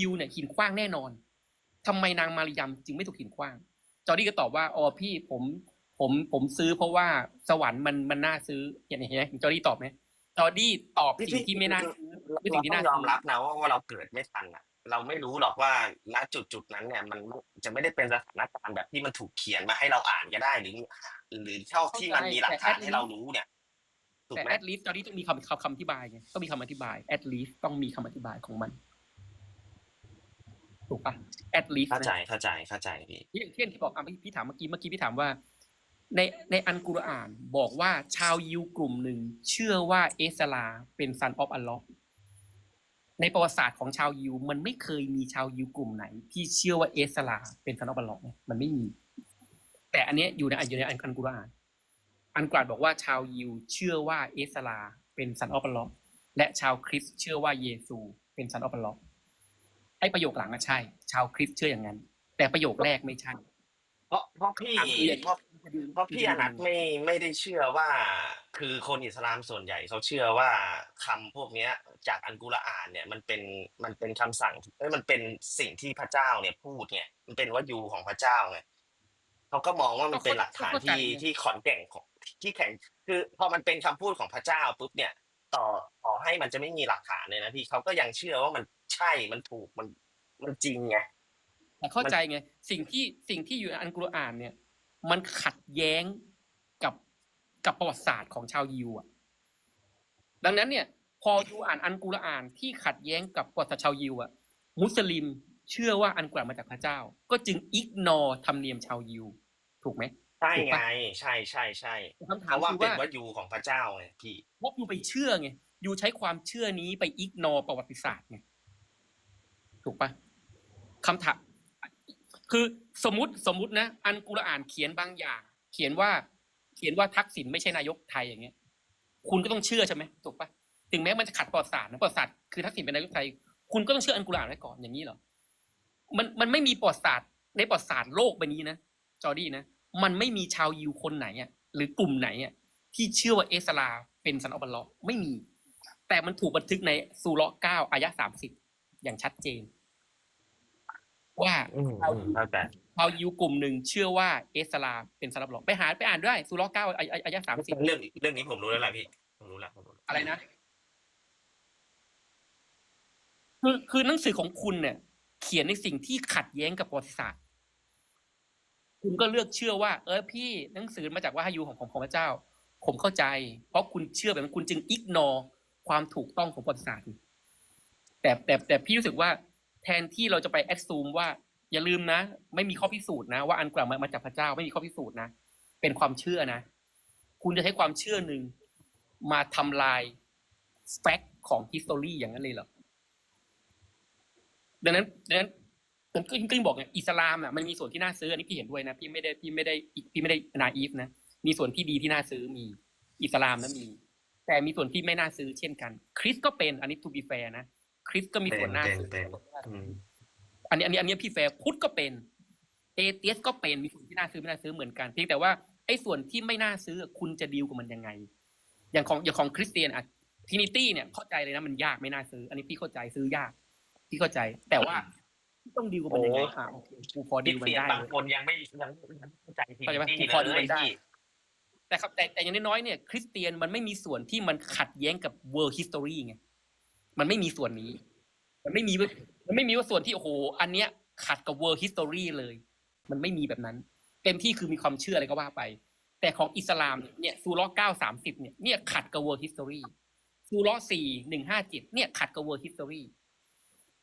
ยิวเนี่ยหินขว้างแน่นอนทำไมนางมาริยมจึงไม่ถูกหินขว้าง จอร์ดี้ก็ตอบว่าอ๋อพี่ผมผมผมซื้อเพราะว่าสวรรค์มันมันน่าซื้อเห็นไหมเห็นไหมจอร์ดี้ตอบไหมจอร์ดี้ตอบสิ่งที่ไม่น่าซื้อไม่สิ่งที่เราน่าต้องยอซื้มรับนะว่าว่าเราเกิดไม่ทันอะ เราไม่รู้หรอกว่าณจุดจุดๆนั้นเนี่ยมันจะไม่ได้เป็นสถานการณ์แบบที่มันถูกเขียนมาให้เราอ่านก็ได้หรือหรือเท่าที่มันมีหลักฐานให้เรารู้เนี่ยถูกแต่ไหมแอดลิสจอร์ดี้ต้องมีคำคำคำอธิบายไงต้องมีคำอธิบายแอดลิสต้องมีคำอธิบายของมัน ถูกปะแอดลิสเข้าใจเข้าใจเข้าใจพี่อย่างเช่นที่บอกอะพี่พี่ถามเมื่อกี้เมื่อกี้พี่ถามว่า ในในอันกุรอานบอกว่าชาวยิวกลุ่มหนึ่งเชื่อว่าเอสลาเป็นซันออฟอัลลอฮ์ในประวัติศาสตร์ของชาวยิวมันไม่เคยมีชาวยิวกลุ่มไหน ที่เชื่อว่าเอสลาเป็นซันออฟอัลลอฮ์มันไม่มี แต่อันเนี้ยอยู่ในอยู่ในอันอันกุรอาน อันกุรอานบอกว่าชาวยิวเชื่อว่าเอสลาเป็นซันออฟอัลลอฮ์และชาวคริสต์เชื่อว่าเยซูเป็นซันออฟอัลลอฮ์ไอ้ประโยคหลังอะใช่ ชาวคริสต์เชื่ออย่างนั้น แต่ประโยคแรกไม่ใช่ เพราะเพราะพี่อะคืออย่างนี้เพราะเพราะพี่อนัทไม่ไม่ได้เชื่อว่า คือคนอิสลามส่วนใหญ่เขาเชื่อว่าคำพวกเนี้ย จากอันกุรอานเนี่ยมันเป็นมันเป็นคำสั่งเอ้ยมันเป็นสิ่งที่พระเจ้าเนี่ยพูดไงมันเป็นวายูของพระเจ้าไงเขาก็มองว่ามันเป็นหลักฐานก็เข้าใจที่ไงที่ขอนแก่งของที่แข็งคือพอมันเป็นคำพูดของพระเจ้าปุ๊บเนี่ย ต่อต่อให้มันจะไม่มีหลักฐานเลยนะพี่เขาก็ยังเชื่อว่ามันใช่มันถูกมันมันจริงไงแต่เข้าใจไงสิ่งที่สิ่งที่อยู่ในอันกุรอานเนี่ย มันขัดแย้งกับกับประวัติศาสตร์ของชาวยิวอะ ดังนั้นเนี่ย พอยูอ่านอันกุรอานที่ขัดแย้งกับประวัติศาสตร์ชาวยิวอะ มุสลิมเชื่อว่าอันกุรอานมาจากพระเจ้า ก็จึงอิกนอธรรมเนียมชาวยิว ถูกไหมใช่ถูกไง ปะ ใช่ใช่ใช่คำเพถามราะว่าคือเป็นว่าวายูของพระเจ้าไงพี่พวกยูไปเชื่อไงยูใช้ความเชื่อนี้ไปอิกนอประวัติศาสตร์ไงถูกปะคำถามคือสมมติสมมตินะ อันกุรอานเขียนบางอย่าง เขียนว่า เขียนว่าทักษิณไม่ใช่นายกไทยอย่างเงี้ย คุณก็ต้องเชื่อใช่ไหมถูกปะถึงแม้มันจะขัดประวัติศาสตร์นะประวัติศาสตร์คือทักษิณเป็นนายกไทย คุณก็ต้องเชื่ออันกุรอานไว้ก่อนอย่างนี้เหรอมันมันไม่มีประวัติศาสตร์ในประวัติศาสตร์โลกใบนี้นะจอร์ดี้นะ มันไม่มีชาวยิวคนไหนอะหรือกลุ่มไหนอะที่เชื่อว่าเอสลาเป็นสันออบัลลอฮ์ไม่มี แต่มันถูกบันทึกในซูเราะห์เก้าอายะสามสิบอย่างชัดเจน ว่าอืมชาวอืมยิวเข้าใจชาวยิวกลุ่มหนึ่งเชื่อว่าเอสลาเป็นสันออบัลลอฮ์ไปหาไปอ่านด้วยซูเราะห์เก้าอายอายะสามสิบเรื่องเรื่องนี้ผมรู้แล้วแหละพี่ผมรู้แล้วผมรู้แล้วอะไรนะคือคือหนังสือของคุณเนี่ย เขียนในสิ่งที่ขัดแย้งกับประวัติศาสตร์ คุณก็เลือกเชื่อว่า เออพี่หนังสือมาจากวาฮายูของของพระเจ้า ผมเข้าใจ เพราะคุณเชื่อแบบนั้นคุณจึงอิกนอความถูกต้องของประวัติศาสตร์แต่แต่แต่พี่รู้สึกว่าแทนที่เราจะไปแอดซูมว่า อย่าลืมนะ ไม่มีข้อพิสูจน์นะ ว่าอันกล่าวมาจากพระเจ้าไม่มีข้อพิสูจน์นะเป็นความเชื่อนะ คุณจะใช้ความเชื่อหนึ่งมาทำลายแฟกต์ของฮิสตอรีอย่างนั้นเลยเหรอดังนั้นดังนั้น ผมก็ก็ยังบอกไงอิสลามอะมันมีส่วนที่น่าซื้ออันนี้พี่เห็นด้วยนะพี่ไม่ได้พี่ไม่ได้พี่ไม่ได้นาอีฟนะมีส่วนที่ดีที่น่าซื้อมีอิสลามนะมี แต่มีส่วนที่ไม่น่าซื้อเช่นกัน คริสก็เป็นอันนี้ทูบีแฟร์นะคริสก็มีส่วนน่าเป็นซื้อเป็นอืมอันนี้อันนี้อันนี้พี่แฟร์พุทธก็เป็น เอเตียสก็เป็นมีส่วนที่น่าซื้อไม่น่าซื้อเหมือนกันเพียงแต่ว่าไอ้ส่วนที่ไม่น่าซื้อคุณจะดีลกับมันยังไง อย่างของอย่างของคริสเตียนอะทินิตี้เนี่ยเข้าใจเลยนะมันยากไม่น่าซื้อ อันนี้พี่เข้าใจซื้อยาก พี่เข้าใจ แต่ว่า ต้องดีลกับมันยังไงอะโอเคกูพอดิดีลมันเตียนได้บางคนยังไม่ยังยังไม่เข้าใจทีเข้าใจปะที่พอดีเลมัยนได้พี่แต่ครับแต่แต่อย่างน้อยๆเนี่ยคริสเตียนมันไม่มีส่วนที่มันขัดแย้งกับ world history ไงมันไม่มีส่วนนี้ มันไม่มีว่ามันไม่มีว่าส่วนที่โอ้โหอันเนี้ยขัดกับ world history เลย มันไม่มีแบบนั้น เต็มที่คือมีความเชื่ออะไรก็ว่าไป แต่ของอิสลามเนี่ยซูเราะห์เก้าสามสิบเนี่ยเนี่ยขัดกับ world history ซูเราะห์สี่หนึ่งห้าเจ็ดเนี่ยขัดกับ world history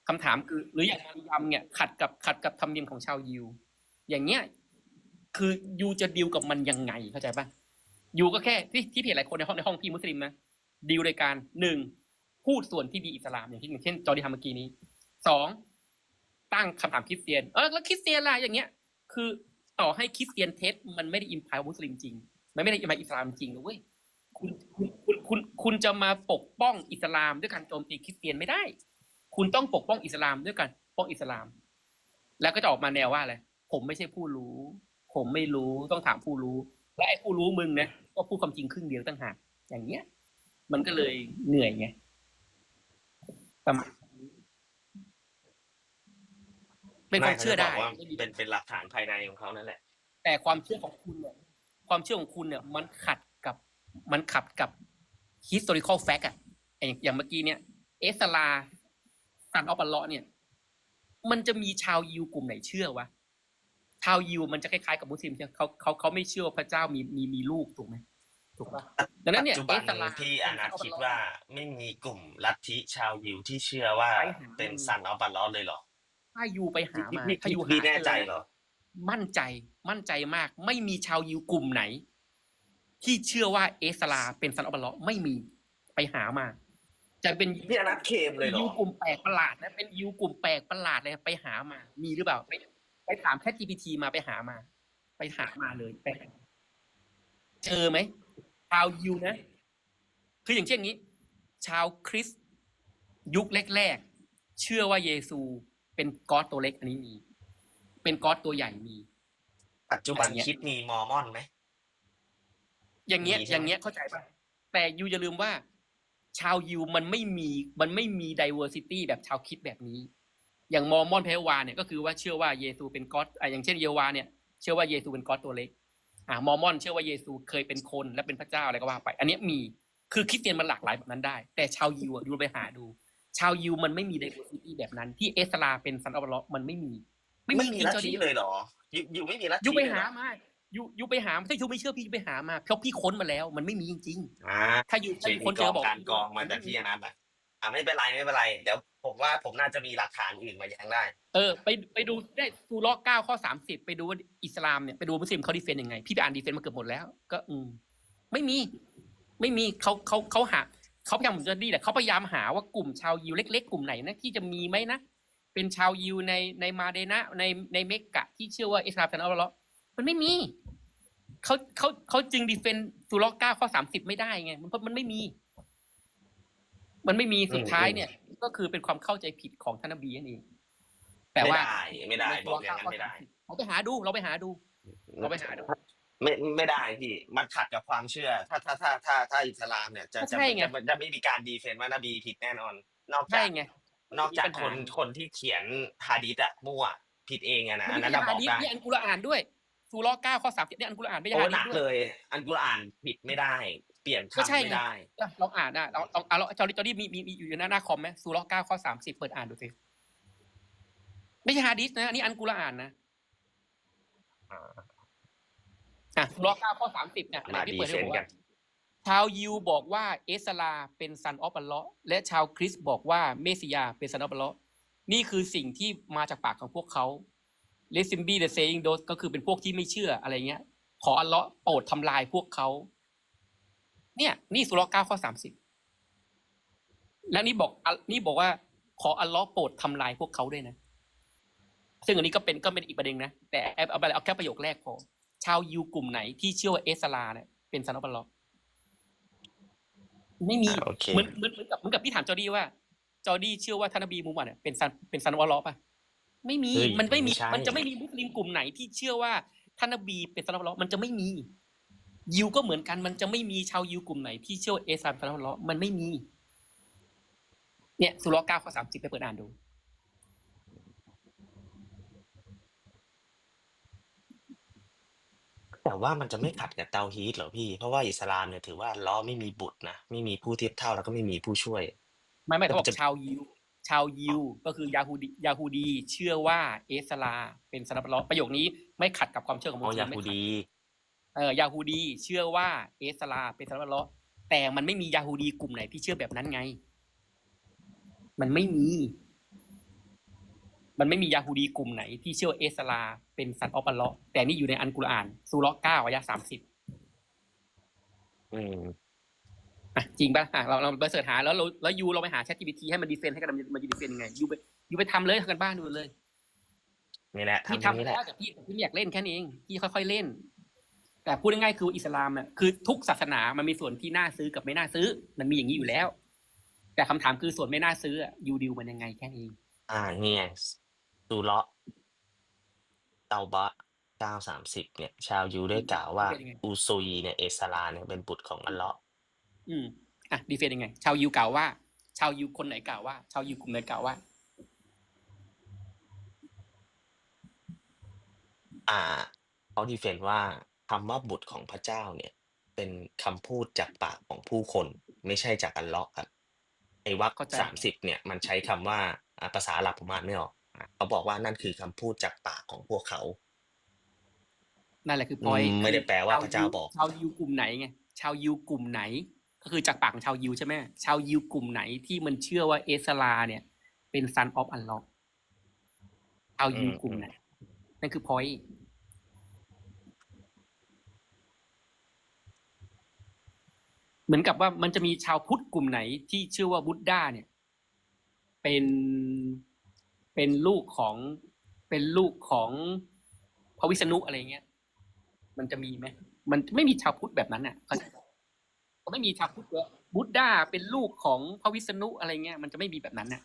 คำถามคือ หรืออย่างมาริยมเนี่ยขัดกับขัดกับธรรมเนียมของชาวยิว อย่างเงี้ยคือยูจะดีลกับมันยังไงเข้าใจปะยูก็แค่ที่ที่เพจหลายคนในห้องในห้องพี่มุสลิมนะดีลโดยการหนึ่งพูดส่วนที่ดีอิสลามอย่างที่อย่างเช่น จอร์ดีทำเมื่อกี้นี้สองตั้งคำถามคริสเตียนเออแล้วคริสเตียนล่ะอย่างเงี้ย คือต่อให้คริสเตียนเทสมันไม่ได้อิมพายมุสลิมจริง มันไม่ได้อิมพายอิสลามจริงนะเว้ยคุณคุณคุณคุณจะมาปกป้องอิสลามด้วยการโจมตีคริสเตียนไม่ได้ คุณต้องปกป้องอิสลามด้วยการปกป้องอิสลาม แล้วก็จะออกมาแนวว่าอะไรผมไม่ใช่ผู้รู้ ผมไม่รู้ต้องถามผู้รู้ และไอ้ผู้รู้มึงเนี่ยก็พูดความจริงครึ่งเดียวตั้งหากอย่างเงี้ย มันก็เลยเหนื่อยไงประมาณเป็นความเชื่อได้ไม่ขาจะบอกว่าเป็นเป็นหลักฐานภายในของเขานั่นแหละ แต่ความเชื่อของคุณเนี่ยความเชื่อของคุณเนี่ย มันขัดกับมันขัดกับ historical fact อะอย่างอย่างเมื่อกี้เนี่ย เอสลา ซันออฟอัลเลาะห์เนี่ย มันจะมีชาวยิวกลุ่มไหนเชื่อวะชาวยิวมันจะคล้ายๆกับมุสลิมใช่ไหมเขาเขาเขาไม่เชื่อว่าพระเจ้ามีมีมีลูกถูกไหมถูกปะดังนั้นเนี่ยปัจจุเอบันสลาพี่อนัทคิดว่าไม่มีกลุ่มลัทธิชาวยิวที่เชื่อว่าไปหาเป็นซันออฟบัลลอเลยเหรอถ้ายูไปหามาพี่ถ้ายูพี่หาแน่ใจจอเหรอมั่นใจมั่นใจมาก ไม่มีชาวยิวกลุ่มไหน ที่เชื่อว่าเอสลาเป็นซันออฟบัลลอไม่มีไปหามา จะเป็นพี่อนัทเคมเลยเหรยิอวกลุ่มแปลกประหลาดนะเป็นยิวกลุ่มแปลกประหลาดเลยไปหามา มีหรือเปล่า ไปไปถามแค่ GPT มาไปหามา ไปหามาเลยไปหาเจอไหมชาวยิวนะ คืออย่างเช่นนี้ ชาวคริสต์ยุคแรกๆเชื่อว่าเยซูเป็นก๊อดตัวเล็กอันนี้มี เป็นก๊อดตัวใหญ่มี ปัจจุบันอะไรเงี้ยคิดมีมอร์มอนไหม อย่างเงี้ย มีใช่ไหม อย่างเงี้ยเข้าใจป่ะแต่ยูอย่าลืมว่า ชาวยิวมันไม่มีมันไม่มี diversity แบบชาวคริดแบบนี้ อย่างมอร์มอนเพฮวาเนี่ยก็คือว่าเชื่อว่าเยซูเป็นก็อดอะอย่างเช่นเยวาเนี่ยเชื่อว่าเยซูเป็นก็อดตัวเล็กอ่ามอร์มอนเชื่อว่าเยซูเคยเป็นคนและเป็นพระเจ้าอะไรก็ว่าไป อันเนี้ยมีคือคริสเตียนมันหลากหลายแบบนั้นได้ แต่ชาวยิวอะดูไปหาดู ชาวยิวมันไม่มี diversity แบบนั้น ที่เอสลาเป็นซันออฟลอมันไม่มี ไม่มีจริงลัทเจ้าธิดีเลยเหรอยูยูไม่มีลัทธิยูไปเลยหาเรอมา ยูยูไปหาถ้ายูไม่เชื่อพี่ยูไปหามาเพราะพี่ค้นมาแล้ว มันไม่มีจริงอ่าๆถ้ายูถ้าเจยูมีค้นกเจอองบอกการกองมาจากพี่อนัทอะอ่าไม่เป็นไรไม่เป็นไร เดี๋ยวผมว่าผมน่าจะมีหลักฐานอื่นมาแย้งได้ เออไปไปดูได้ซูล็อกเก้าข้อสามสิบไปดูว่าอิสลามเนี่ยไปดูมุสลิมเขาดีเฟนต์ยังไง พี่ไปอ่านดีเฟนต์มาเกือบหมดแล้ว ก็อืมไม่มี ไม่มีเขาเขาเขาหาเขาพยายามจะดีแหละเขาพยายามหาว่ากลุ่มชาวยิวเล็ก ๆ กลุ่มไหนนะที่จะมีไหมนะเป็นชาวยิวในในมาเดนะในในเมกะที่เชื่อว่าอิสลามเป็นอัลลอฮ์มันไม่มี เขาเขาเขาจึงดีเฟนต์ซูล็อกเก้าข้อสามสิบไม่ได้ไง มันเพราะมันไม่มี มันไม่มีสุดท้ายเนี่ย ก็คือเป็นความเข้าใจผิดของท่านนบีนั่นเองแต่ไม่ว่าได้ไม่ได้บอกอย่างนั้นไม่ได้เราไปหาดูเราไปหาดูเราไปหาดูไม่ไม่ได้พี่มันขัดกับความเชื่อ ถ้าถ้าถ้าถ้าถ้าอิสลามเนี่ยจะจะใช่ไงจะจะไม่มีการดีเฟนต์ว่านบีผิดแน่นอน นอกใช่จากไงนอกจากมีปัญคหานคนที่เขียนฮะดีษอะมั่วผิดเองอะนะมัอันนนั้นไม่น่ะใช่บฮะอกดีษได้นี่อันกุรอานด้วย ซูล้อเก้าข้อสามสิบนี่อันกุรอานไม่ใช่โอ้ฮะหดีนัษกด้เลวยยอันกุรอานผิดไม่ได้ เปลี่ยนก็คำใช่ไม่ไงได้ลองอ่านได้เราเอาเอาเอาจอรี่จอรี่มีมีมีอยู่ในหน้าหน้าคอมไหมซูล้อเก้าข้อสามสิบเปิดอ่านดูสิไม่ใช่ฮะดีษนะอันนี้อันกุรอานนะอ่าอะซูล้อเก้าข้อสามสิบเนี่ยอันไหนมาที่ดีเปิดเฟให้นผมต์กัว่านชาวยิวบอกว่าเอสลาเป็นซันออฟอัลเลาะห์และชาวคริสต์บอกว่าเมสสิยาเป็นซันออฟอัลเลาะห์นี่คือสิ่งที่มาจากปากของพวกเขา เลซิมบีเดเซงโดก็คือเป็นพวกที่ไม่เชื่ออะไรเงี้ย ขออัลเลาะห์โปรดทำลายพวกเขา เนี่ย นี่สุรเก้าข้อสามสิบแล้วนี่บอกอะนี่บอกว่า ขออัลเลาะห์โปรดทำลายพวกเขาด้วยนะ ซึ่งอันนี้ก็เป็นก็เป็นอีกประเด็นนะ แต่เอาเอาไปเอาแค่ประโยคแรกพอ ชาวยิวกลุ่มไหนที่เชื่อว่าเอสลาเนี่ยเป็นซันออฟอัลเลาะห์ไม่มีอ่าโอเคเหมือนเหมือนเหมือนกับเหมือนกับพี่ถามจอร์ดี้ว่า จอร์ดี้เชื่อว่าท่านนบีมูฮัมหมัดเนี่ยเป็นซันเป็นซันออฟอัลเลาะห์ป่ะ ไม่มีเฮ้ยมันไม่มี ไม่ใช่ มันจะไม่มีมุสลิมกลุ่มไหนที่เชื่อว่าท่านนบีเป็นซันออฟอัลเลาะห์มันจะไม่มี ยิวก็เหมือนกันมันจะไม่มีชาวยิวกลุ่มไหนที่เชื่อว่าเอสลามเป็นซันออฟอัลเลาะห์มันไม่มี เนี่ยสุรเก้าข้อสามสิบไปเปิดอ่านดู แต่ว่ามันจะไม่ขัดกับเตาฮีตเหรอพี่ เพราะว่าอิสลามเนี่ยถือว่าล้อไม่มีบุตรนะ ไม่มีผู้เทียบเท่าแล้วก็ไม่มีผู้ช่วย ไม่ไม่เขาบอกจะ ชาวยิว ชาวยิวก็คือยาฮูดียาฮูดี เชื่อว่าเอสลา เป็นซันออฟอัลเลาะห์ประโยคนี้ไม่ขัดกับความเชื่อของมุอ๋อสลิยามไม่ฮูขัดดี เออยาฮูดี เชื่อว่าเอสลา เป็นซันออฟอัลเลาะห์แต่มันไม่มียาฮูดีกลุ่มไหนที่เชื่อแบบนั้นไง มันไม่มี มันไม่มียาฮูดีกลุ่มไหน ที่เชื่อว่าเอสลา เป็นซันออฟอัลเลาะห์แต่นี่อยู่ในอันกุรอานซูเราะห์เก้าอายะสามสิบ อืมอะ จริงป่ะอะเราเราไปเสิร์ชหาแล้วเราแล้วยูเราไปหา ChatGPT ให้มันดีเฟนต์ให้กันมันจะดีเฟนต์ยังไงยูไปยูไปทำเลยทำกันบ้านดูเลยนี่แหละพี่ทำอย่างทำนี้แล้แหละวแต่พี่แต่พี่ไม่อยากเล่นแค่นี้เองพี่ค่อยๆเล่น แต่พูดง่ายๆคืออิสลามอะคือทุกศาสนามันมีส่วนที่น่าซื้อกับไม่น่าซื้อ มันมีอย่างนี้อยู่แล้ว แต่คำถามคือส่วนไม่น่าซื้ออะยูดิวมันยังไงแค่นี้เอง อ่านี่ไงซูเลาะเตาบะเก้าสามสิบเนี่ย ชาวยูได้กล่าวว่าอูซุยเนี่ยเอสลาเนี่ยเป็นบุตรของอัลเลาะห์ อืม อะดีเฟนต์ยังไง ชาวยูกล่าวว่า ชาวยูคนไหนกล่าวว่า ชาวยูกลุ่มไหนกล่าวว่า อ่าเขาดีเฟนว่าคำว่าบุตรของพระเจ้าเนี่ย เป็นคำพูดจากปากของผู้คน ไม่ใช่จากอัลเลาะห์ครับไอ้วรรคเข้าใจ สามสิบเนี่ย มันใช้คำว่าอ่าภาษาอาหรับผมอ่านไม่ออกอะเขาบอกว่านั่นคือคำพูดจากปากของพวกเขา นั่นแหละคืออืพอยมไม่ได้แปลว่าพระเจ้าบอก ชาวยิวกลุ่มไหนไงชาวยิวกลุ่มไหน ก็คือจากปากของชาวยิวใช่ไหมชาวยิวกลุ่มไหนที่มันเชื่อว่าเอสลาเนี่ย เป็นซันออฟอันลลอฮ์ชาวยิวกลุ่มไหนนั่นคือพอยเหมือนกับว่ามันจะมีชาวพุทธกลุ่มไหนที่เชื่อว่าบุตด้าเนี่ย เป็นเป็นลูกของเป็นลูกของพระวิษณุอะไรเงี้ย มันจะมีไหมมันไม่มีชาวพุทธแบบนั้นอะเขาใจปะ ไม่มีชาวพุทธว่าบุตด้าเป็นลูกของพระวิษณุอะไรเงี้ยมันจะไม่มีแบบนั้นน่ะ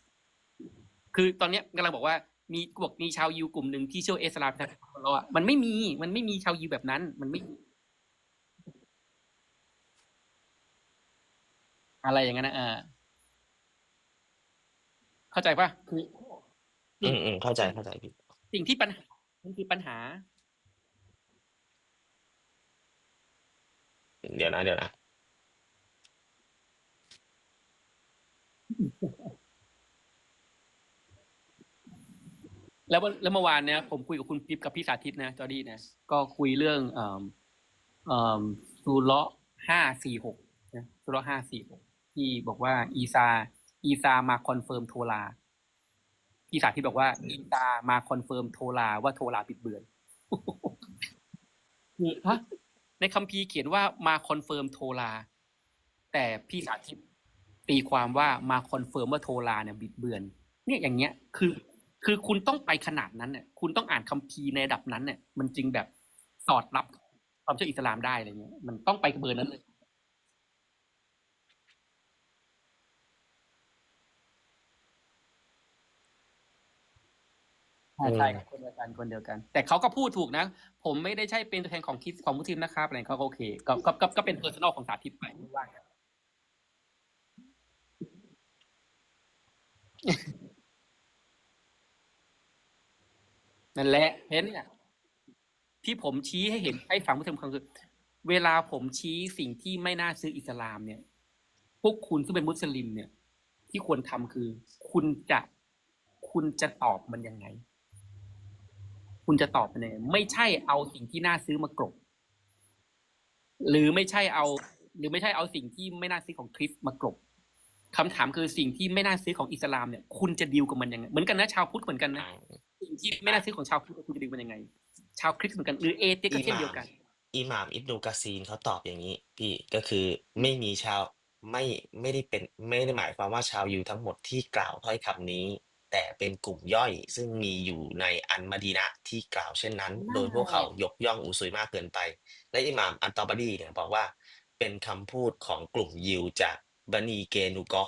คือตอนเนี้ยกำลังบอกว่ามีบอกมีชาวยิวกลุ่มหนึ่งที่เชื่อว่าเอสลามเป็นของเราอะมันไม่มีมันไม่มีชาวยิวแบบนั้น มันไม่มีอะไรอย่างนั้นนะเออเข้าใจปะคืออืมอืมเข้าใจเข้าใจพี่สิ่งที่ปัญหามันคือปัญหา เดี๋ยวนะเดี๋ยวนะ แล้ววันแล้วเมื่อวานเนี่ยผมคุยกับคุณปิ๊บกับพี่สาธิตนะจอร์ดี้นะก็คุยเรื่องเอ่อเอ่อซูเลาะห้าสี่หกนะซูเลาะห้าสี่หกที่บอกว่า อีซา อีซามาคอนเฟิร์มโทราพี่สาธิตบอกว่าอีซามาคอนเฟิร์มโทราว่าโทราปิดเบือนคือฮะในคัมภีร์เขียนว่ามาคอนเฟิร์มโทราแต่พี่สาธิต ตีความว่ามาคอนเฟิร์มว่าโทราเนี่ยบิดเบือน เนี่ยอย่างเงี้ยคือคือคุณต้องไปขนาดนั้นเนี่ยคุณต้องอ่านคัมภีร์ในระดับนั้นเนี่ยมันจึงแบบสอดรับความเชื่ออิสลามได้อะไรเงี้ย มันต้องไปกับเบอร์นั้นเลยใช่ใช่ครับคนเดียวกันคนเดียวกัน แต่เขาก็พูดถูกนะ ผมไม่ได้ใช่เป็นตัวแทนของคริสของมุสลิมนะครับอะไรเขาก็โอเคก็ก็ก็ก็เป็นเพอร์ซันอลของสาธิตไปไม่ว่ากัน นั่นแหละเห็นเนี่ยที่ผมชี้ให้เห็นให้ฟังมุสลิมคือ เวลาผมชี้สิ่งที่ไม่น่าซื้ออิสลามเนี่ย พวกคุณซึ่งเป็นมุสลิมเนี่ย ที่ควรทำคือ คุณจะคุณจะตอบมันยังไง คุณจะตอบมันยังไงไม่ใช่เอาสิ่งที่น่าซื้อมากรบหรือไม่ใช่เอา หรือไม่ใช่เอาสิ่งที่ไม่น่าซื้อของคริสต์มากรบ คำถามคือสิ่งที่ไม่น่าซื้อของอิสลามเนี่ย คุณจะดีลกับมันยังไง เหมือนกันนะชาวพุทธเหมือนกันนะสิ่งที่ไม่น่าซื้อของชาวพุทธคุณจะดีลมันยังไง ชาวคริสต์เหมือนกันหรือเอเตียก็เช่นเดียวกันอิหม่ามอิบนูกาซีนเขาตอบอย่างนี้ พี่ก็คือไม่มีชาวไม่ไม่ได้เป็นไม่ได้หมายความว่าชาวยิวทั้งหมดที่กล่าวถ้อยคำนี้ แต่เป็นกลุ่มย่อย ซึ่งมีอยู่ในอันมาดีนะห์ที่กล่าวเช่นนั้นนั่นโดยพวกเขาแหละยกย่องอุซุยมากเกินไป และอิหม่ามอันตอบารีเนี่ยบอกว่า เป็นคำพูดของกลุ่มยิวจาก บันีเกนูกอ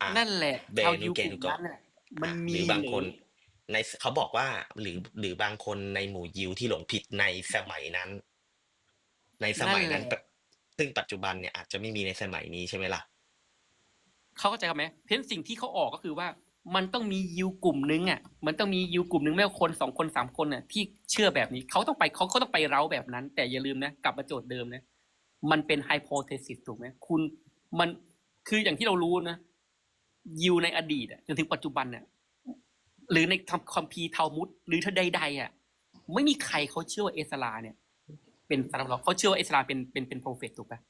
อะ นั่นแหละเบชาวนูยิวเกกนูลุ่มกอนั้นน่ะมันอะมีหรือบางคนหรือในเขาบอกว่า หรือหรือบางคนในหมู่ยิวที่หลงผิดในสมัยนั้น ในสมัยนั้นนั่นแหละซึ่งปัจจุบันเนี่ยอาจจะไม่มีในสมัยนี้ใช่ไหมล่ะ เขาเข้าใจกันไหมเพราะฉะนั้นสิ่งที่เขาออกก็คือว่า มันต้องมียิวกลุ่มนึงอะ มันต้องมียิวกลุ่มนึงไม่ว่าคนสองคนสามคนน่ะที่เชื่อแบบนี้เขาต้องไปเขาเขาต้องไปเร้าแบบนั้น แต่อย่าลืมนะกลับมาโจทย์เดิมนะมันเป็นไฮโพเทซิสถูกไหมคุณ มันคืออย่างที่เรารู้นะยิวในอดีตอะจนถึงปัจจุบันเนี่ยหรือในคัมภีร์เทามุดหรือถ้าใดๆอะไม่มีใครเขาเชื่อว่าเอสลาเนี่ย เป็นสารพัดเขาเชื่อว่าเอสลาเป็นเป็นเป็นโปรเฟตถูกปะ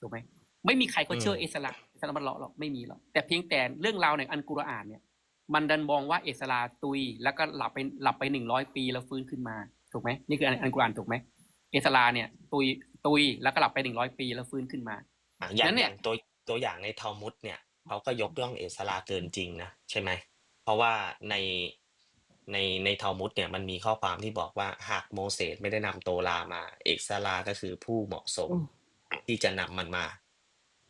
ถูกไหมไม่มีใครเขาเชื่อเอสลาเอสลามันเลาะหรอกไม่มีหรอกแต่เพียงแต่เรื่องราวในอันกุรอานเนี่ย มันดันมองว่าเอสลาตุย แล้วก็หลับไปหลับไปหนึ่งร้อยปีแล้วฟื้นขึ้นมาถูกไหมนี่คืออันอันกุรอานถูกไหมเอสลาเนี่ย ตุยตุยแล้วก็หลับไปหนึ่งร้อยปีแล้วฟื้นขึ้นมา อะอย่างนั้นเนี่อยย่างตัวตัวอย่างในทอมุดเนี่ยเขาก็ยกย่องเอสลาเกินจริงนะใช่ไหมเพราะว่าในในในทอมุดเนี่ยมันมีข้อความที่บอกว่าหากโมเสสไม่ได้นำโตรามาเอกสลาก็คือผู้เหมาะสมที่จะนำมันมา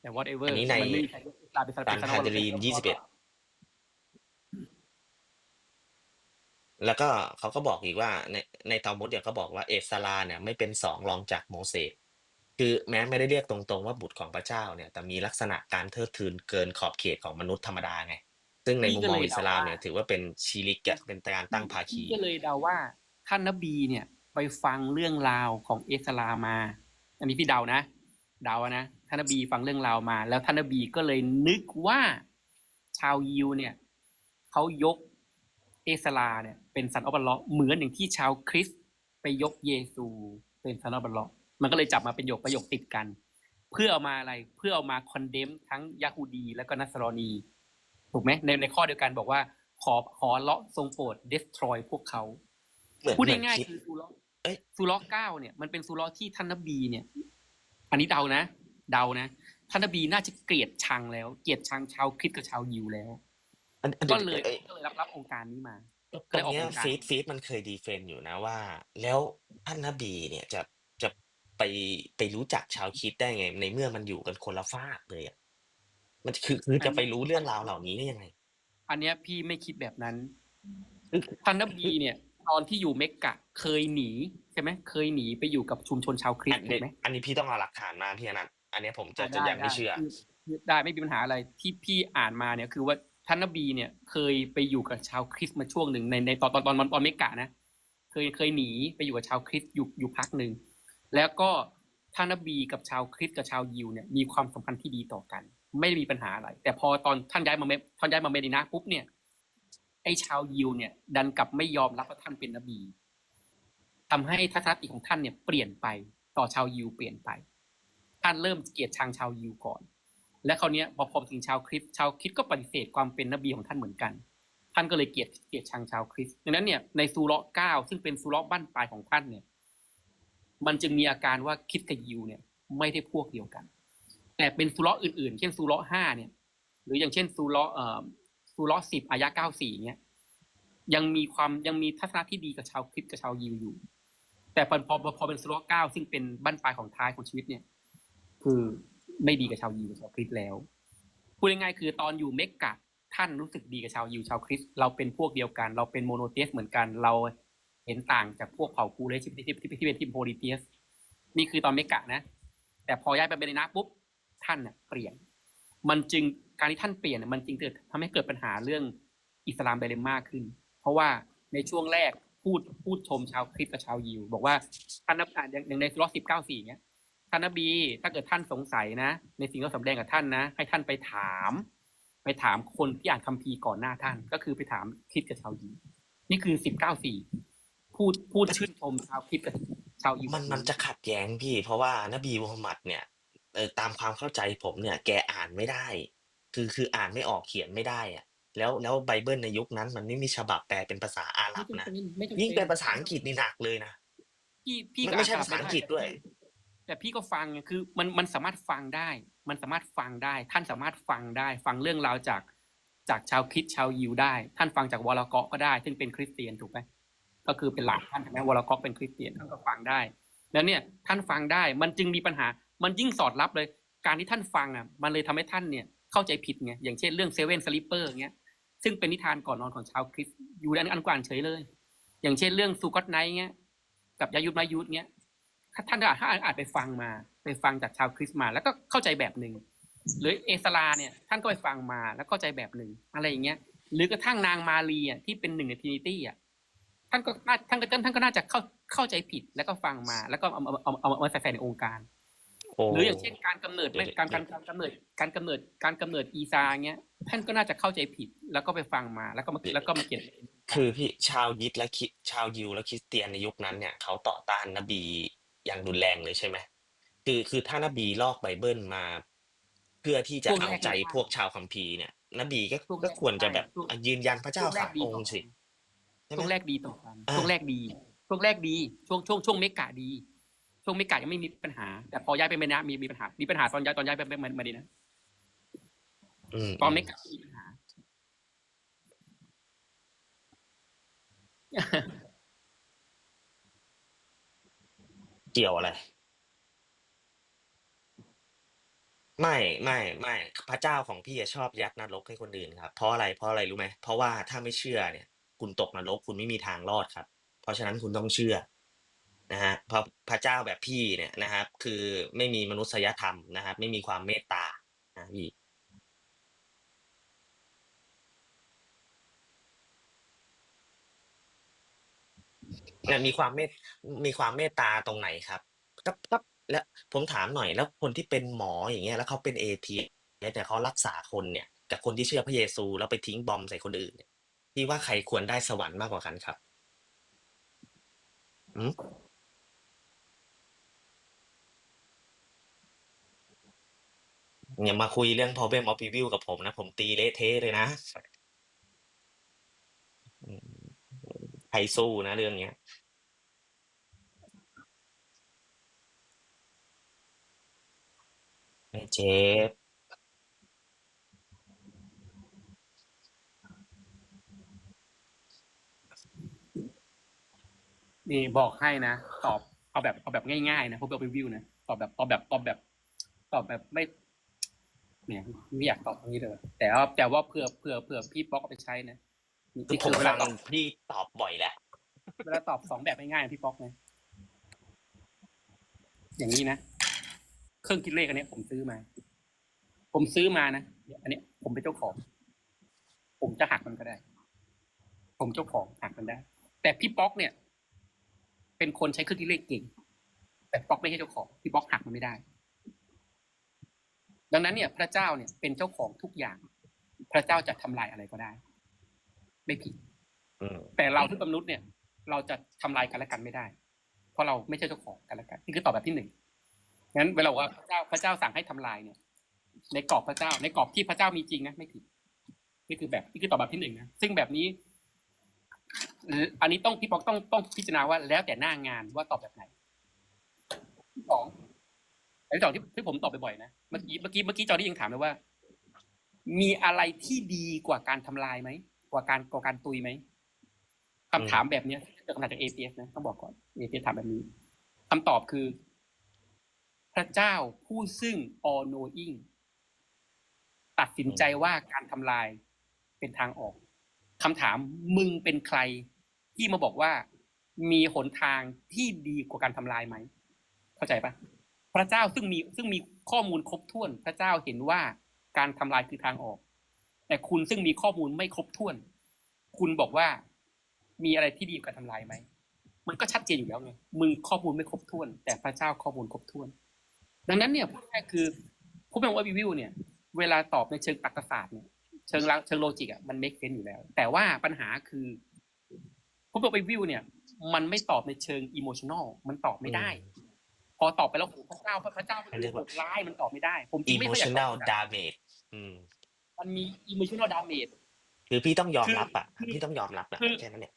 แต่ whatever อันนี้ในมัไม่มีใครเรียกเอสลาเป็นตันเป็นฮาดรีนยี่สิบเอ็ด แล้วก็เขาก็บอกอีกว่าในในทอมุดเนี่ยเขาบอกว่าเอกสลาเนี่ยไม่เป็นสองรองจากโมเสส คือแม้ไม่ได้เรียกตรงๆว่าบุตรของพระเจ้าเนี่ยแต่มีลักษณะการเทิดทูนเกินขอบเขตของมนุษย์ธรรมดาไง ซึ่งในมุมมองอิสลามเนี่ยถือว่าเป็นชีริกอะเป็นการตั้งภาคีก็เลยเดาว่าท่านนบีเนี่ยไปฟังเรื่องราวของเอสลามา อันนี้พี่เดานะ เดานะท่านนบีฟังเรื่องราวมา แล้วท่านนบีก็เลยนึกว่าชาวยิวเนี่ยเขายกเอสลาเนี่ยเป็นสันอัลเลาะห์เหมือนอย่างที่ชาวคริสต์ไปยกเยซูเป็นสันอัลเลาะห์ มันก็เลยจับมาเป็นโยกประโยคติดกัน เพื่อเอามาอะไรเพื่อเอามาคอนเดมทั้งยะฮูดี และก็นัสรอนีถูกไหมในในข้อเดียวกันบอกว่า ขอขอเลาะทรงโปรด destroy พวกเขาเหมือนพูดเหมือนง่ายคิดๆคือซูเลาะเอ้ยซูเลาะเก้าเนี่ยมันเป็นซูเลาะที่ท่านนบีเนี่ย อันนี้เดานะเดานะท่านนบีน่าจะเกลียดชังแล้ว เกลียดชังชาวคริสต์กับชาวยิวแล้วอันอันก็เดี๋ยวเลยเอ้ยก็เลยรับรับองค์การนี้มาตรงเนี้ยก็เลยออกโครงการฟีดฟีดมันเคยดีเฟนต์อยู่นะว่า แล้วท่านนบีเนี่ยจะจะ ไปไปรู้จักชาวคริดได้ไง ในเมื่อมันอยู่กันคนละฝากเลยอะมันคือคือจะไปรู้เรื่องราวเหล่านี้ได้ยังไง อันเนี้ยพี่ไม่คิดแบบนั้นคือท่านนบีเนี่ย ตอนที่อยู่เมกกะเคยหนีใช่ไหมเคยหนีไปอยู่กับชุมชนชาวคริสอันต์ถูนี้กไหมอันนี้พี่ต้องเอาหลักฐานมาพี่อนันต์อันเนี้ยผมจะจะได้ยังไม่เชื่อคือได้ไม่มีปัญหาอะไรที่พี่อ่านมาเนี่ยคือว่าท่านนบีเนี่ยเคยไปอยู่กับชาวคริสต์มาช่วงหนึ่งในในตอนตอนตอนตอนตอนเมกะนะ เคยเคยหนีไปอยู่กับชาวคริสต์อยู่อยู่พักหนึ่ง แล้วก็ท่านนบีกับชาวคริสต์กับชาวยิวเนี่ยมีความสัมพันธ์ที่ดีต่อกัน ไม่ได้มีปัญหาอะไร แต่พอตอนท่านย้ายมาเมท่านย้ายมาเมดินะปุ๊บเนี่ยไอ้ชาวยิวเนี่ย ดันกลับไม่ยอมรับว่าท่านเป็นนบีทำให้ทัศนคติของท่านเนี่ยเปลี่ยนไปต่อชาวยิวเปลี่ยนไป ท่านเริ่มเกลียดชังชาวยิวก่อน และคราวเนี้ยพอพอถึงชาวคริสต์ชาวคริสต์ก็ปฏิเสธความเป็นนบีของท่านเหมือนกัน ท่านก็เลยเกลียดเกลียดชังชาวคริสต์ดังนั้นเนี่ยในซูเราะห์เก้าซึ่งเป็นซูเราะห์บั้นปลายของท่านเนี่ย มันจึงมีอาการว่าคริดกับยิวเนี่ยไม่ได้พวกเดียวกัน แต่เป็นซูเราะห์อื่นๆ เช่นซูเราะห์ห้าเนี่ย หรืออย่างเช่นซูเราะห์เอ่อซูเราะห์สิบอายะเก้าสี่เนี่ยยังมีความยังมีทัศนะที่ดีกับชาวคริสกับชาวยิวอยู่ แต่พอพอพอเป็นซูเราะห์เก้าซึ่งเป็นบั้นปลายของท้ายของชีวิตเนี่ย คือไม่ดีกับชาวยิวกับชาวคริสแล้วพูดง่ายๆคือตอนอยู่เมกกะท่านรู้สึกดีกับชาวยิวชาวคริสเราเป็นพวกเดียวกัน เราเป็นโมโนเทสเหมือนกัน เรา เห็นต่างจากพวกเผ่ากูเลสที่ที่ที่ที่เป็นทิมโพลิเทียสนี่คือตอนเมกกะนะ แต่พอย้ายไปเบเนนาปุ๊บท่านน่ะเปลี่ยน มันจึงการที่ท่านเปลี่ยนน่ะมันจึงเกิดทำให้เกิดปัญหาเรื่องอิสลามไดเลมมากขึ้น เพราะว่าในช่วงแรกพูดพูดชมชาวคริสต์กับชาวยิว บอกว่าท่านนับอ่านอย่างในสุรสิบเก้าสี่เนี้ยท่านนบีถ้าเกิดท่านสงสัยนะ ในสิ่งที่เราสำแดงกับท่านนะ ให้ท่านไปถาม ไปถามคนที่อ่านคัมภีร์ก่อนหน้าท่าน ก็คือไปถามคริดกับชาวยิวนี่คือสิบเก้าสี่ พูดพูดชื่นชมชาวคริดกับชาวยิวมันมันจะขัดแย้งพี่ เพราะว่านบีมูฮัมหมัดเนี่ยเออตามความเข้าใจผมเนี่ย แกอ่านไม่ได้ คือคืออ่านไม่ออกเขียนไม่ได้อะแล้วแล้วไบเบิลในยุคนั้น มันไม่มีฉบับแปลเป็นภาษาอาหไม่รับจำนะเป็นไม่จำยิ่งเป็นภาษาอังกฤษนี่หนักเลยนะ พี่พี่มันก็ไม่ใช่อ่นภาษาอังกฤษด้วย แต่พี่ก็ฟังไงคือมันมันสามารถฟังได้ มันสามารถฟังได้ ท่านสามารถฟังได้ ฟังเรื่องราวจากจากชาวคริสต์ชาวยิวได้ ท่านฟังจากวอลกอก็ได้ ซึ่งเป็นคริสเตียนถูกไหม ก็คือเป็นหลานท่านใช่ไหมวอลกอเป็นคริสเตียนท่านก็ฟังได้ แล้วเนี่ยท่านฟังได้มันจึงมีปัญหา มันยิ่งสอดรับเลย การที่ท่านฟังอะมันเลยทำให้ท่านเนี่ยเข้าใจผิดไงอย่างเช่นเรื่องเซเว่นสลิปเปอร์เงี้ยซึ่งเป็นนิทานก่อนนอนของชาวคริสอยู่ในอันกวานเฉยเลย อย่างเช่นเรื่องซูกอตไนท์เงี้ยกับยายุทธมายุทธเงี้ยท่านอาจถ้าอาจไปฟังมา ไปฟังจากชาวคริสต์มา แล้วก็เข้าใจแบบหนึ่งหรือเอสลาเนี่ยท่านก็ไปฟังมาแล้วเข้าใจแบบหนึ่งอะไรอย่างเงี้ยหรือกระทั่งนางมารีอะที่เป็นหนึ่งในทรินิตี้อะ ท่านก็น่าท่านก็ท่านก็น่าจะเข้าเข้าใจผิดแล้วก็ฟังมา แล้วก็เอาเอาเอาเอาเอามาใส่ใส่ในองค์การโอ้หรืออย่างเช่นการกำเนิดไม่เดี๋ยวการเดี๋การยวการกำเนิดการกำเนิดการกำเนิดอีซาเงี้ยท่านก็น่าจะเข้าใจผิด แล้วก็ไปฟังมา แล้วก็มาแล้วก็มาเขียนคือพี่ชาวยิดและคริชาวยิวและคริสเตียนในยุคนั้นเนี่ยเขาต่อต้านนบีอย่างรุนแรงเลยใช่ไหมคือคือถ้านบีลอกไบเบิลมา เพื่อที่จะช่วงเอาแรกใจไม่ได้พวกชาวคัมภีร์เนี่ย นบีก็ช่วงแรกก็ควรจะแบบช่วงอะยืนยันพระเจ้าช่วงแรสากมดีองต่อค์สิกันใช่ไหมช่วงแรกดีต่อกันอ่าช่วงแรกดี ช่วงแรกดี ช่วงช่วงช่วงเมกะดี ช่วงเมกะยังไม่มีปัญหา แต่พอย้ายไปเมนะมีมีปัญหา มีปัญหาตอนย้ายตอนย้ายไปไปมาดีนะอืมตอนเมอืมกะมีปัญหาเกี่ยวอะไร ไม่ไม่ไม่พระเจ้าของพี่อะชอบยัดนรกให้คนอื่นครับ เพราะอะไรเพราะอะไรรู้ไหมเพราะว่าถ้าไม่เชื่อเนี่ย คุณตกนรกคุณไม่มีทางรอดครับ เพราะฉะนั้นคุณต้องเชื่อนะฮะพระพระเจ้าแบบพี่เนี่ยนะครับ คือไม่มีมนุษยธรรมนะครับ ไม่มีความเมตตานะพี่เนี่ยมีความเมตมีความเมตตาตรงไหนครับก็ก็แล้วผมถามหน่อยแล้วคนที่เป็นหมออย่างเงี้ยแล้วเขาเป็นเอทีแต่เขารักษาคนเนี่ยกับคนที่เชื่อพระเยซูแล้วไปทิ้งบอมใส่คนอื่นเนี่ย พี่ว่าใครควรได้สวรรค์มากกว่ากันครับอืมอย่ามาคุยเรื่อง problem of review กับผมนะ ผมตีเละเทะเลยนะอืมใครสู้นะเรื่องเนี้ย ไม่เจ็บ นี่บอกให้นะ ตอบเอาแบบเอาแบบง่ายๆนะพวกเอาไปวิวนะตอบแบบตอบแบบตอบแบบ ตอบแบบไม่เนี่ยไม่อยากตอบตรงนี้เลยแต่ว่าแต่ว่าเผื่อเผื่อเผื่อพี่ป๊อกเอาไปใช้นะคือนี่ผมคือเวฟัลางตอบพี่ตอบบ่อยแล้วเวลาตอบสองแบบง่ายๆพี่ป๊อกนะอย่างนี้นะเครื่องคิดเลขอันเนี้ยผมซื้อมา ผมซื้อมานะอันเนี้ยผมเป็นเจ้าของ ผมจะหักมันก็ได้ ผมเจ้าของหักมันได้ แต่พี่ป๊อกเนี่ย เป็นคนใช้เครื่องคิดเลขเก่ง แต่ป๊อกไม่ใช่เจ้าของพี่ป๊อกหักมันไม่ได้ ดังนั้นเนี่ยพระเจ้าเนี่ยเป็นเจ้าของทุกอย่าง พระเจ้าจะทำลายอะไรก็ได้ ไม่ผิดอืมแต่เราที่มนุษย์เนี่ย เราจะทำลายกันและกันไม่ได้ เพราะเราไม่ใช่เจ้าของกันและกันนี่คือตอบแบบที่หนึ่งงั้นเวลาบอกว่าพระเจ้าพระเจ้าสั่งให้ทำลายเนี่ย ในกรอบพระเจ้า ในกรอบที่พระเจ้ามีจริงนะไม่ผิดนี่คือแบบนี่คือตอบแบบที่หนึ่งนะซึ่งแบบนี้เอันนี้ต้องพี่ปอกต้องต้องพิจารณาว่าแล้วแต่หน้างานว่าตอบแบบไหนที่สองอันที่สองที่ที่ผมตอบบ่อยๆนะเมื่อกี้เมื่อกี้เมื่อกี้จอร์ดี้ยังถามเลยว่า มีอะไรที่ดีกว่าการทำลายไหมกว่าการกว่าการตุยไหมคำถามแบบเนี้ยเกิดคำถามจากเอ s นะต้องบอกก่อนเอ s ถามแบบนี้คำตอบคือ พระเจ้าผู้ซึ่ง all knowing ตัดสินใจว่าการทำลายเป็นทางออก คำถามมึงเป็นใครที่มาบอกว่ามีหนทางที่ดีกว่าการทำลายไหม เข้าใจปะพระเจ้าซึ่งมีซึ่งมีข้อมูลครบถ้วน พระเจ้าเห็นว่าการทำลายคือทางออก แต่คุณซึ่งมีข้อมูลไม่ครบถ้วน คุณบอกว่ามีอะไรที่ดีกว่าการทำลายไหมมันก็ชัดเจนอยู่แล้วไงมึงข้อมูลไม่ครบถ้วน แต่พระเจ้าข้อมูลครบถ้วน ดังนั้นเนี่ยพูดง่ายคือผู้เป็นว่าวิวเนี่ย เวลาตอบในเชิงตรรกศาสตร์เนี่ย เชิงลักเชิงโลจิกอะมัน make sense อยู่แล้ว แต่ว่าปัญหาคือผู้เป็นวิวเนี่ย มันไม่ตอบในเชิง emotional มันตอบไม่ได้ พอตอบไปแล้วโอ้โหพระเจ้าพระเจ้ามันโหดร้ายมันตอบไม่ได้ ผมจริงไม่ค่อยอยากต emotional อบนะ damage อืมมันมี emotional damage คือพี่ต้องยอมคือรับอะคือพี่ต้องยอมรับอะคือแค่นั้นเนี่ย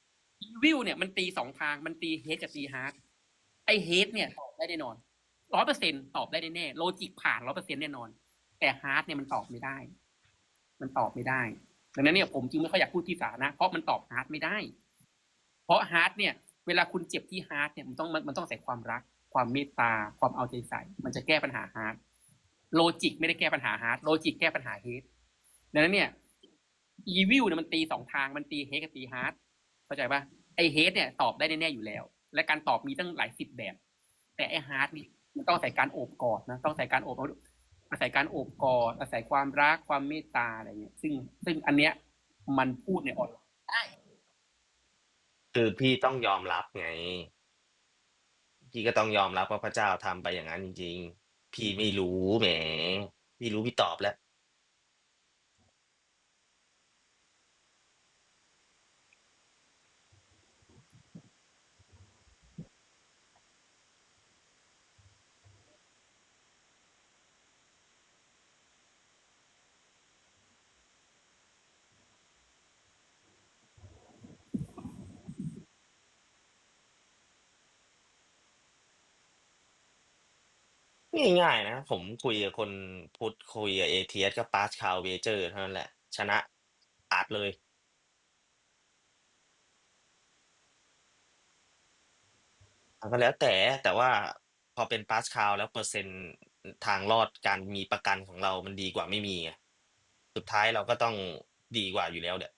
วิวเนี่ยมันตีสองทางมันตีเฮดกับตีฮาร์ดไอเฮดเนี่ยตอบได้แน่นอนร้อยเปอร์เซ็นตอบได้แน่ๆโลจิกผ่านร้อยเปอร์เซ็นแน่นอน แต่ฮาร์ดเนี่ยมันตอบไม่ได้ มันตอบไม่ได้ ดังนั้นเนี่ยผมจึงไม่ค่อยอยากพูดที่สาธารณะเพราะมันตอบฮาร์ดไม่ได้ เพราะฮาร์ดเนี่ยเวลาคุณเจ็บที่ฮาร์ดเนี่ยมันต้องมันต้องใส่ความรัก ความเมตตา ความเอาใจใส่ มันจะแก้ปัญหาฮาร์ดโลจิกไม่ได้แก้ปัญหาฮาร์ดโลจิกแก้ปัญหาเฮดดังนั้นเนี่ยอีวิวเนี่ยมันตีสองทางมันตีเฮดกับตีฮาร์ดเข้าใจปะไอเฮดเนี่ยตอบได้แน่ๆอยู่แล้ว และการตอบมีตั้งหลายสิบแบบ แต่ไอฮาร์ดนี่มันต้องอาศัยการโอบกอดนะต้องอาศัยการโอบ อาศัยการโอบกอดอาศัยความรักความเมตตาอะไรเงี้ย ซึ่งซึ่งอันเนี้ยมันพูดในออนไลน์ได้คือพี่ต้องยอมรับไง พี่ก็ต้องยอมรับว่าพระเจ้าทำไปอย่างนั้นจริง ๆ พี่ไม่รู้แหม พี่รู้พี่ตอบแล้ว ง่าย ๆ นะ ผมคุยกับคนพุทธ คุยกับเอทียสก็ปาสคาลเวเจอร์เท่านั้นแหละ ชนะอาดเลย อะก็แล้วแต่ แต่ว่าพอเป็นปาสคาลแล้วเปอร์เซ็นต์ทางรอดการมีประกันของเรามันดีกว่าไม่มีไงสุดท้ายเราก็ต้องดีกว่าอยู่แล้วเดี๋ย